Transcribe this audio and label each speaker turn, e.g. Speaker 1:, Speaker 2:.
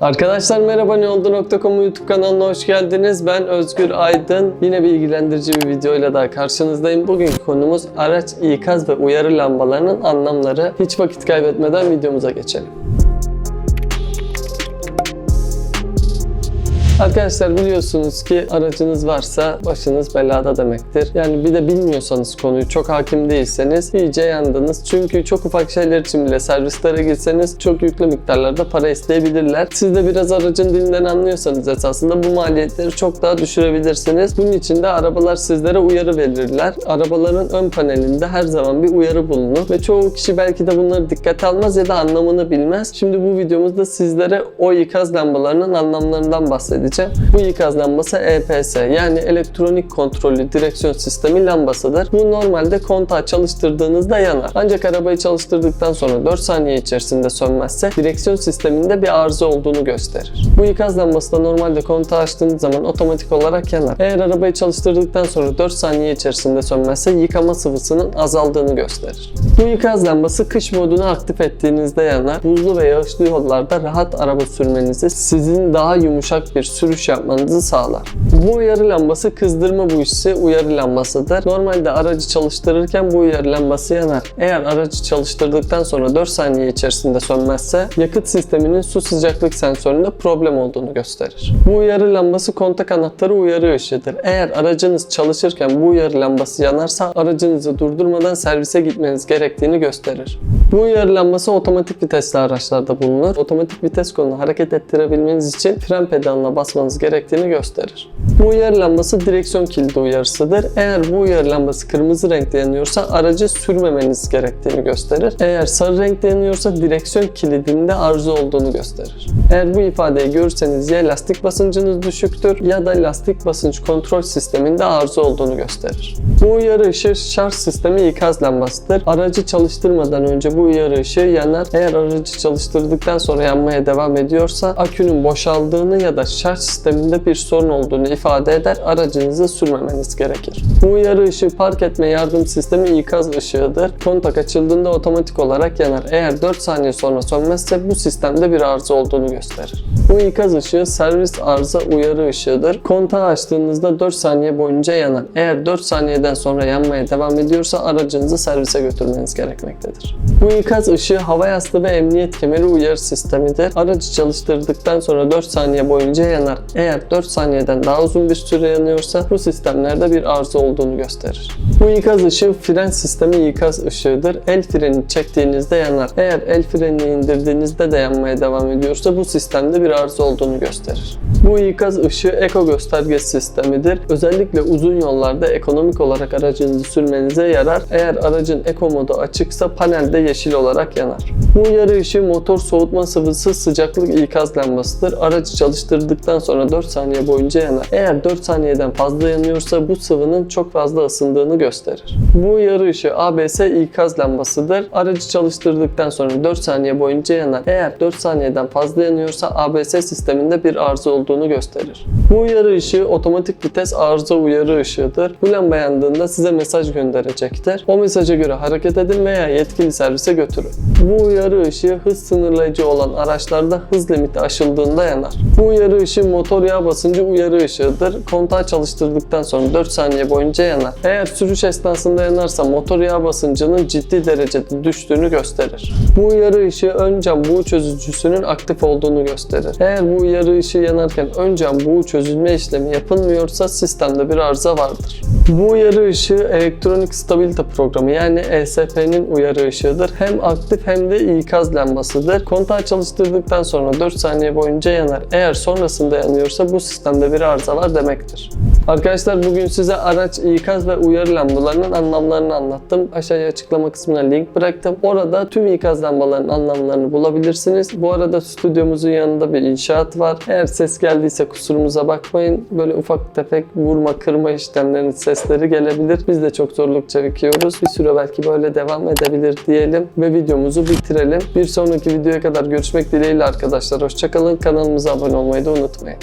Speaker 1: Arkadaşlar merhaba ne oldu.com YouTube kanalına hoş geldiniz. Ben Özgür Aydın. Yine bilgilendirici bir videoyla daha karşınızdayım. Bugünkü konumuz araç ikaz ve uyarı lambalarının anlamları. Hiç vakit kaybetmeden videomuza geçelim. Arkadaşlar biliyorsunuz ki aracınız varsa başınız belada demektir. Yani bir de bilmiyorsanız konuyu çok hakim değilseniz iyice yandınız. Çünkü çok ufak şeyler için bile servislere gitseniz çok yüklü miktarlarda para isteyebilirler. Siz de biraz aracın dilinden anlıyorsanız esasında bu maliyetleri çok daha düşürebilirsiniz. Bunun için de arabalar sizlere uyarı verirler. Arabaların ön panelinde her zaman bir uyarı bulunur ve çoğu kişi belki de bunları dikkate almaz ya da anlamını bilmez. Şimdi bu videomuzda sizlere o ikaz lambalarının anlamlarından bahsedeceğim. Bu ikaz lambası EPS yani elektronik kontrollü direksiyon sistemi lambasıdır. Bu normalde kontağı çalıştırdığınızda yanar. Ancak arabayı çalıştırdıktan sonra 4 saniye içerisinde sönmezse direksiyon sisteminde bir arıza olduğunu gösterir. Bu ikaz lambası da normalde kontağı açtığınız zaman otomatik olarak yanar. Eğer arabayı çalıştırdıktan sonra 4 saniye içerisinde sönmezse yıkama sıvısının azaldığını gösterir. Bu ikaz lambası kış modunu aktif ettiğinizde yanar. Buzlu ve yağışlı yollarda rahat araba sürmenizi, sizin daha yumuşak bir sürüş yapmanızı sağlar. Bu uyarı lambası kızdırma buişsi uyarı lambasıdır. Normalde aracı çalıştırırken bu uyarı lambası yanar. Eğer aracı çalıştırdıktan sonra 4 saniye içerisinde sönmezse yakıt sisteminin su sıcaklık sensöründe problem olduğunu gösterir. Bu uyarı lambası kontak anahtarı uyarı ışığıdır. Eğer aracınız çalışırken bu uyarı lambası yanarsa aracınızı durdurmadan servise gitmeniz gerektiğini gösterir. Bu uyarı lambası otomatik vitesli araçlarda bulunur. Otomatik vites kolunu hareket ettirebilmeniz için fren pedalına basmanız gerektiğini gösterir. Bu uyarı lambası direksiyon kilidi uyarısıdır. Eğer bu uyarı lambası kırmızı renkte yanıyorsa aracı sürmemeniz gerektiğini gösterir. Eğer sarı renkte yanıyorsa direksiyon kilidinde arıza olduğunu gösterir. Eğer bu ifadeyi görürseniz ya lastik basıncınız düşüktür ya da lastik basınç kontrol sisteminde arıza olduğunu gösterir. Bu uyarı ışığı şarj sistemi ikaz lambasıdır. Aracı çalıştırmadan önce bu uyarı ışığı yanar. Eğer aracı çalıştırdıktan sonra yanmaya devam ediyorsa akünün boşaldığını ya da şarj sisteminde bir sorun olduğunu ifade eder. Aracınızı sürmemeniz gerekir. Bu uyarı ışığı park etme yardım sistemi ikaz ışığıdır. Kontak açıldığında otomatik olarak yanar. Eğer 4 saniye sonra sönmezse bu sistemde bir arıza olduğunu gösterir. Bu ikaz ışığı servis arıza uyarı ışığıdır. Kontağı açtığınızda 4 saniye boyunca yanar. Eğer 4 saniyeden sonra yanmaya devam ediyorsa aracınızı servise götürmeniz gerekmektedir. Bu ikaz ışığı hava yastığı ve emniyet kemeri uyarı sistemidir. Aracı çalıştırdıktan sonra 4 saniye boyunca yanar. Eğer 4 saniyeden daha uzun bir süre yanıyorsa bu sistemlerde bir arıza olduğunu gösterir. Bu ikaz ışığı fren sistemi ikaz ışığıdır. El freni çektiğinizde yanar. Eğer el frenini indirdiğinizde de yanmaya devam ediyorsa bu sistemde bir arıza olduğunu gösterir. Bu ikaz ışığı eko gösterge sistemidir. Özellikle uzun yollarda ekonomik olarak aracınızı sürmenize yarar. Eğer aracın eko modu açıksa panelde yeşil olarak yanar. Bu uyarı ışığı motor soğutma sıvısı sıcaklık ikaz lambasıdır. Aracı çalıştırdıktan sonra 4 saniye boyunca yanar. Eğer 4 saniyeden fazla yanıyorsa bu sıvının çok fazla ısındığını gösterir. Bu uyarı ışığı ABS ikaz lambasıdır. Aracı çalıştırdıktan sonra 4 saniye boyunca yanar. Eğer 4 saniyeden fazla yanıyorsa ABS sisteminde bir arıza olduğunu gösterir. Bu uyarı ışığı otomatik vites arıza uyarı ışığıdır. Bu lamba yandığında size mesaj gönderecektir. O mesaja göre hareket edin veya yetkili servise götürün. Bu uyarı ışığı hız sınırlayıcı olan araçlarda hız limiti aşıldığında yanar. Bu uyarı ışığı motor yağ basıncı uyarı ışığıdır. Kontağı çalıştırdıktan sonra 4 saniye boyunca yanar. Eğer sürüş esnasında yanarsa motor yağ basıncının ciddi derecede düştüğünü gösterir. Bu uyarı ışığı ön cam buğu çözücüsünün aktif olduğunu gösterir. Eğer bu uyarı ışığı yanarken ön cam buğu çözülme işlemi yapılmıyorsa sistemde bir arıza vardır. Bu uyarı ışığı elektronik stabilite programı yani ESP'nin uyarı ışığıdır. Hem aktif hem de ikaz lambasıdır. Kontağı çalıştırdıktan sonra 4 saniye boyunca yanar. Eğer sonrasında yanıyorsa bu sistemde bir arıza var demektir. Arkadaşlar bugün size araç ikaz ve uyarı lambalarının anlamlarını anlattım. Aşağıya açıklama kısmına link bıraktım. Orada tüm ikaz lambalarının anlamlarını bulabilirsiniz. Bu arada stüdyomuzun yanında bir inşaat var. Eğer ses geldiyse kusurumuza bakmayın. Böyle ufak tefek vurma kırma işlemlerinin sesleri gelebilir. Biz de çok zorluk çekiyoruz. Bir süre belki böyle devam edebilir diyelim ve videomuzu bitirelim. Bir sonraki videoya kadar görüşmek dileğiyle arkadaşlar. Hoşçakalın. Kanalımıza abone olmayı da unutmayın.